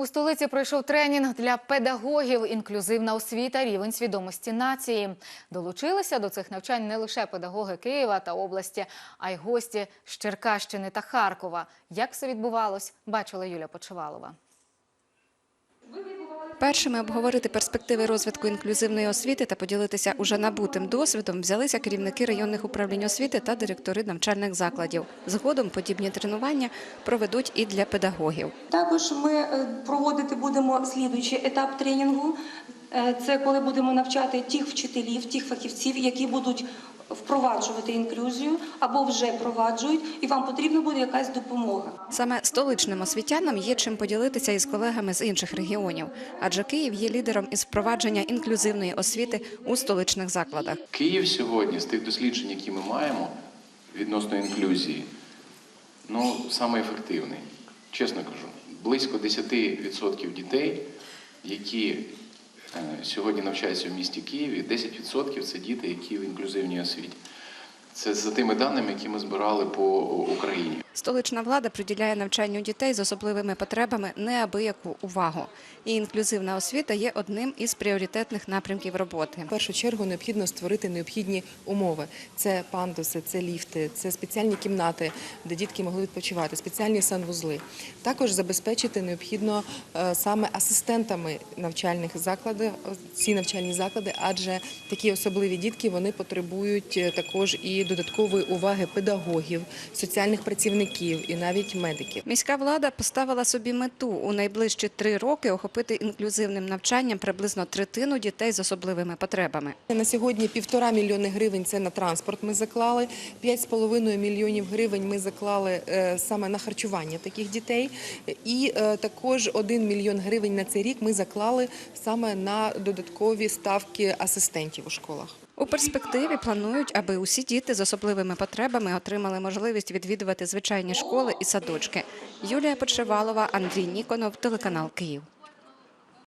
У столиці пройшов тренінг для педагогів інклюзивна освіта, рівень свідомості нації. Долучилися до цих навчань не лише педагоги Києва та області, а й гості з Черкащини та Харкова. Як все відбувалось, бачила Юля Почивалова. Першими обговорити перспективи розвитку інклюзивної освіти та поділитися уже набутим досвідом взялися керівники районних управлінь освіти та директори навчальних закладів. Згодом подібні тренування проведуть і для педагогів. Також ми е, проводити будемо слідуючий етап тренінгу. Е, Це коли будемо навчати тих вчителів, тих фахівців, які будуть впроваджувати інклюзію або вже впроваджують, і вам потрібна буде якась допомога. Саме столичним освітянам є чим поділитися із колегами з інших регіонів, адже Київ є лідером із впровадження інклюзивної освіти у столичних закладах. Київ сьогодні з тих досліджень, які ми маємо відносно інклюзії, ну саме ефективний. Чесно кажу, близько 10% дітей, які сьогодні навчаються в місті Києві, 10% це діти, які в інклюзивній освіті. Це за тими даними, які ми збирали по Україні. Столична влада приділяє навчанню дітей з особливими потребами неабияку увагу. І інклюзивна освіта є одним із пріоритетних напрямків роботи. В першу чергу необхідно створити необхідні умови. Це пандуси, це ліфти, це спеціальні кімнати, де дітки могли відпочивати, спеціальні санвузли. Також забезпечити необхідно е, саме асистентами навчальних закладів ці навчальні заклади, адже такі особливі дітки вони потребують е, також і додаткової уваги педагогів, соціальних працівників і навіть медиків. Міська влада поставила собі мету у найближчі три роки охопити інклюзивним навчанням приблизно третину дітей з особливими потребами. На сьогодні півтора мільйони гривень це на транспорт. Ми заклали 5,5 мільйонів гривень. Ми заклали е, саме на харчування таких дітей, і е, також 1 мільйон гривень на цей рік ми заклали саме на додаткові ставки асистентів у школах. У перспективі планують, аби усі діти з особливими потребами отримали можливість відвідувати звичайні школи і садочки. Юлія Почевалова, Андрій Ніконов, телеканал Київ.